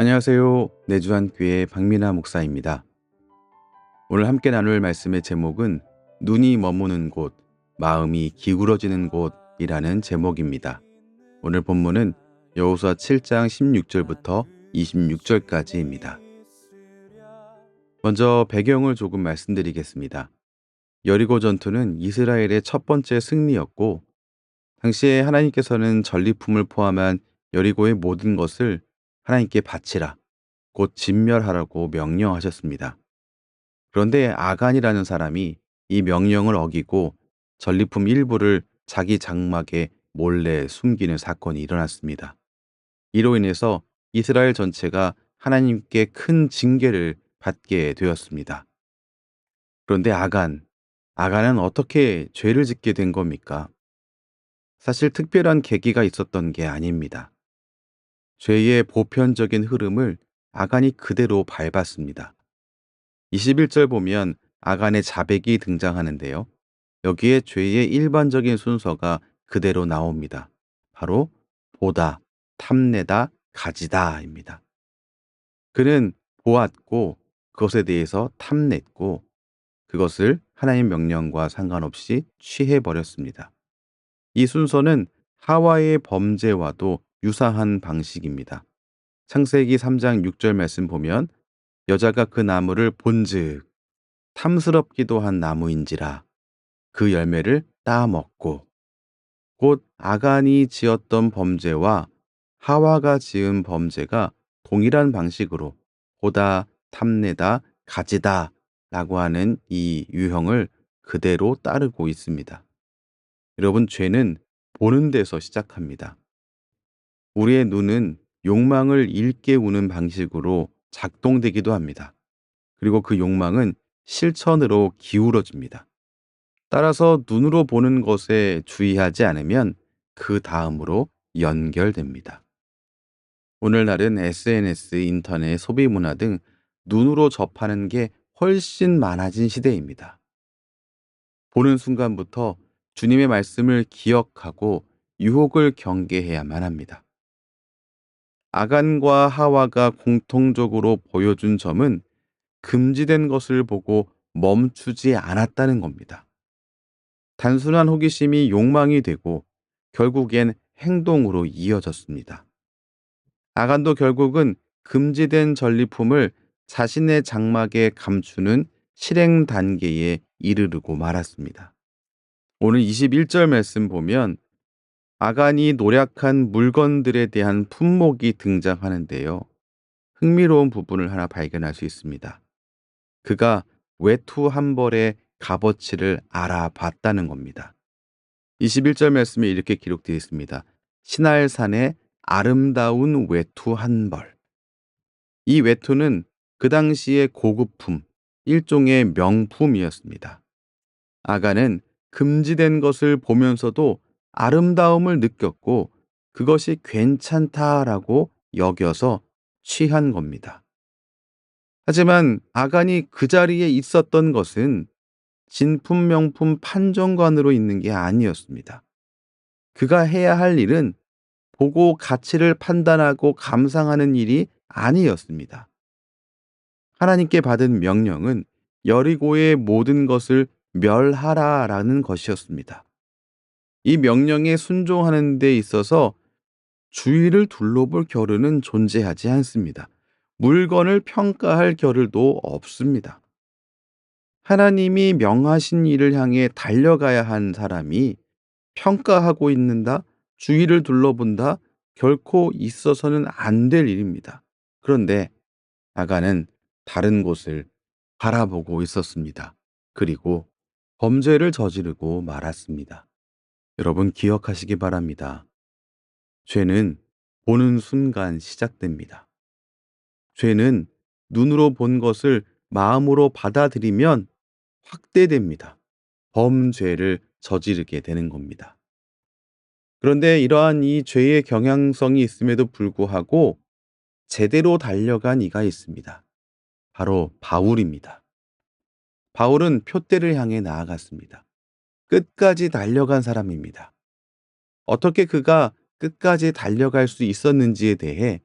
안녕하세요. 내주한 교회 박민아 목사입니다. 오늘 함께 나눌 말씀의 제목은 눈이 머무는 곳, 마음이 기울어지는 곳이라는 제목입니다. 오늘 본문은 여호수아 7장 16절부터 26절까지입니다. 먼저 배경을 조금 말씀드리겠습니다. 여리고 전투는 이스라엘의 첫 번째 승리였고 당시에 하나님께서는 전리품을 포함한 여리고의 모든 것을 하나님께 바치라, 곧 진멸하라고 명령하셨습니다. 그런데 아간이라는 사람이 이 명령을 어기고 전리품 일부를 자기 장막에 몰래 숨기는 사건이 일어났습니다. 이로 인해서 이스라엘 전체가 하나님께 큰 징계를 받게 되었습니다. 그런데 아간, 아간은 어떻게 죄를 짓게 된 겁니까? 사실 특별한 계기가 있었던 게 아닙니다. 죄의 보편적인 흐름을 아간이 그대로 밟았습니다. 21절 보면 아간의 자백이 등장하는데요. 여기에 죄의 일반적인 순서가 그대로 나옵니다. 바로 보다, 탐내다, 가지다입니다. 그는 보았고 그것에 대해서 탐냈고 그것을 하나님 명령과 상관없이 취해버렸습니다. 이 순서는 하와의 범죄와도 유사한 방식입니다. 창세기 3장 6절 말씀 보면 여자가 그 나무를 본즉 탐스럽기도 한 나무인지라 그 열매를 따 먹고 곧 아간이 지었던 범죄와 하와가 지은 범죄가 동일한 방식으로 보다 탐내다 가지다 라고 하는 이 유형을 그대로 따르고 있습니다. 여러분 죄는 보는 데서 시작합니다. 우리의 눈은 욕망을 일깨우는 방식으로 작동되기도 합니다. 그리고 그 욕망은 실천으로 기울어집니다. 따라서 눈으로 보는 것에 주의하지 않으면 그 다음으로 연결됩니다. 오늘날은 SNS, 인터넷, 소비 문화 등 눈으로 접하는 게 훨씬 많아진 시대입니다. 보는 순간부터 주님의 말씀을 기억하고 유혹을 경계해야만 합니다. 아간과 하와가 공통적으로 보여준 점은 금지된 것을 보고 멈추지 않았다는 겁니다. 단순한 호기심이 욕망이 되고 결국엔 행동으로 이어졌습니다. 아간도 결국은 금지된 전리품을 자신의 장막에 감추는 실행 단계에 이르르고 말았습니다. 오늘 21절 말씀 보면 아간이 노력한 물건들에 대한 품목이 등장하는데요. 흥미로운 부분을 하나 발견할 수 있습니다. 그가 외투 한 벌의 값어치를 알아봤다는 겁니다. 21절 말씀에 이렇게 기록되어 있습니다. 신할산의 아름다운 외투 한 벌. 이 외투는 그 당시의 고급품, 일종의 명품이었습니다. 아가는 금지된 것을 보면서도 아름다움을 느꼈고 그것이 괜찮다라고 여겨서 취한 겁니다. 하지만 아간이 그 자리에 있었던 것은 진품 명품 판정관으로 있는 게 아니었습니다. 그가 해야 할 일은 보고 가치를 판단하고 감상하는 일이 아니었습니다. 하나님께 받은 명령은 여리고의 모든 것을 멸하라라는 것이었습니다. 이 명령에 순종하는 데 있어서 주의를 둘러볼 겨를은 존재하지 않습니다. 물건을 평가할 겨를도 없습니다. 하나님이 명하신 일을 향해 달려가야 한 사람이 평가하고 있는다, 주의를 둘러본다, 결코 있어서는 안 될 일입니다. 그런데 아가는 다른 곳을 바라보고 있었습니다. 그리고 범죄를 저지르고 말았습니다. 여러분 기억하시기 바랍니다. 죄는 보는 순간 시작됩니다. 죄는 눈으로 본 것을 마음으로 받아들이면 확대됩니다. 범죄를 저지르게 되는 겁니다. 그런데 이러한 이 죄의 경향성이 있음에도 불구하고 제대로 달려간 이가 있습니다. 바로 바울입니다. 바울은 표대를 향해 나아갔습니다. 끝까지 달려간 사람입니다. 어떻게 그가 끝까지 달려갈 수 있었는지에 대해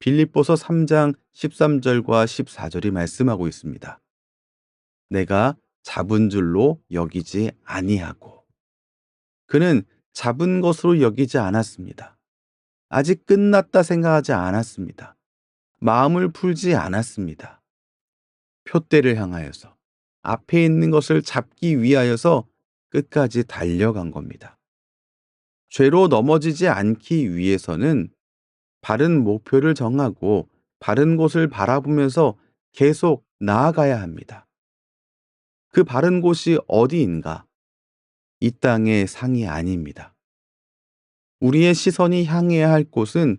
빌립보서 3장 13절과 14절이 말씀하고 있습니다. 내가 잡은 줄로 여기지 아니하고 그는 잡은 것으로 여기지 않았습니다. 아직 끝났다 생각하지 않았습니다. 마음을 풀지 않았습니다. 표대를 향하여서 앞에 있는 것을 잡기 위하여서 끝까지 달려간 겁니다. 죄로 넘어지지 않기 위해서는 바른 목표를 정하고 바른 곳을 바라보면서 계속 나아가야 합니다. 그 바른 곳이 어디인가? 이 땅의 상이 아닙니다. 우리의 시선이 향해야 할 곳은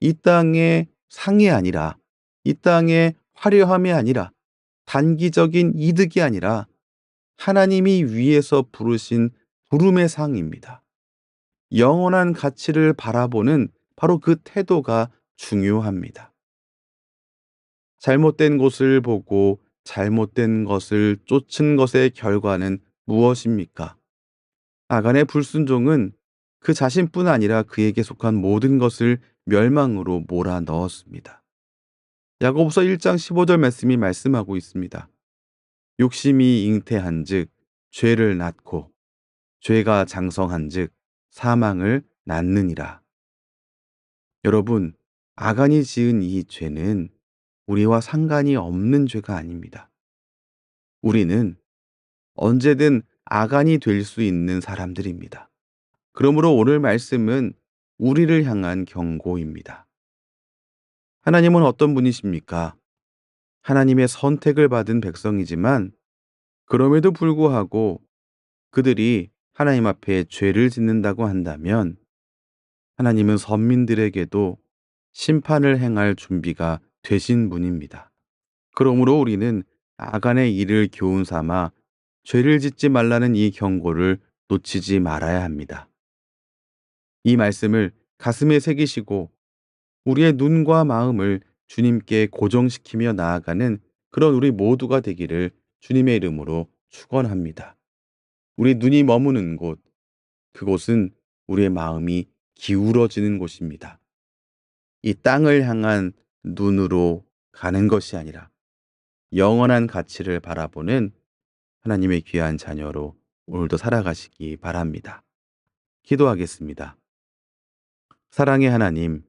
이 땅의 상이 아니라 이 땅의 화려함이 아니라 단기적인 이득이 아니라 하나님이 위에서 부르신 부름의 상입니다. 영원한 가치를 바라보는 바로 그 태도가 중요합니다. 잘못된 곳을 보고 잘못된 것을 쫓은 것의 결과는 무엇입니까? 아간의 불순종은 그 자신뿐 아니라 그에게 속한 모든 것을 멸망으로 몰아 넣었습니다. 야고보서 1장 15절 말씀이 말씀하고 있습니다. 욕심이 잉태한즉 죄를 낳고 죄가 장성한즉 사망을 낳느니라. 여러분, 아간이 지은 이 죄는 우리와 상관이 없는 죄가 아닙니다. 우리는 언제든 아간이 될 수 있는 사람들입니다. 그러므로 오늘 말씀은 우리를 향한 경고입니다. 하나님은 어떤 분이십니까? 하나님의 선택을 받은 백성이지만 그럼에도 불구하고 그들이 하나님 앞에 죄를 짓는다고 한다면 하나님은 선민들에게도 심판을 행할 준비가 되신 분입니다. 그러므로 우리는 아간의 일을 교훈 삼아 죄를 짓지 말라는 이 경고를 놓치지 말아야 합니다. 이 말씀을 가슴에 새기시고 우리의 눈과 마음을 주님께 고정시키며 나아가는 그런 우리 모두가 되기를 주님의 이름으로 축원합니다. 우리 눈이 머무는 곳, 그곳은 우리의 마음이 기울어지는 곳입니다. 이 땅을 향한 눈으로 가는 것이 아니라 영원한 가치를 바라보는 하나님의 귀한 자녀로 오늘도 살아가시기 바랍니다. 기도하겠습니다. 사랑의 하나님,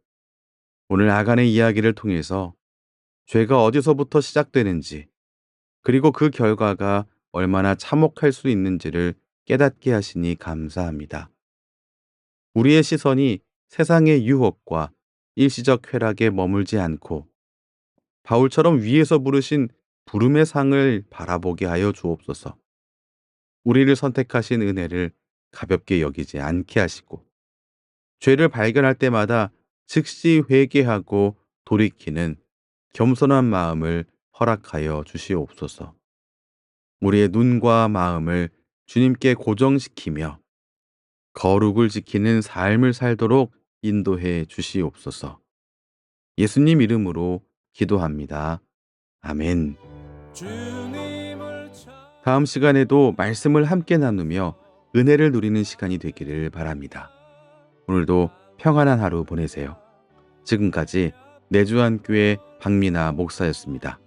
오늘 아간의 이야기를 통해서 죄가 어디서부터 시작되는지, 그리고 그 결과가 얼마나 참혹할 수 있는지를 깨닫게 하시니 감사합니다. 우리의 시선이 세상의 유혹과 일시적 쾌락에 머물지 않고 바울처럼 위에서 부르신 부름의 상을 바라보게 하여 주옵소서. 우리를 선택하신 은혜를 가볍게 여기지 않게 하시고 죄를 발견할 때마다 즉시 회개하고 돌이키는 겸손한 마음을 허락하여 주시옵소서. 우리의 눈과 마음을 주님께 고정시키며 거룩을 지키는 삶을 살도록 인도해 주시옵소서. 예수님 이름으로 기도합니다. 아멘. 다음 시간에도 말씀을 함께 나누며 은혜를 누리는 시간이 되기를 바랍니다. 오늘도 평안한 하루 보내세요. 지금까지 내주한 교회 박민아 목사였습니다.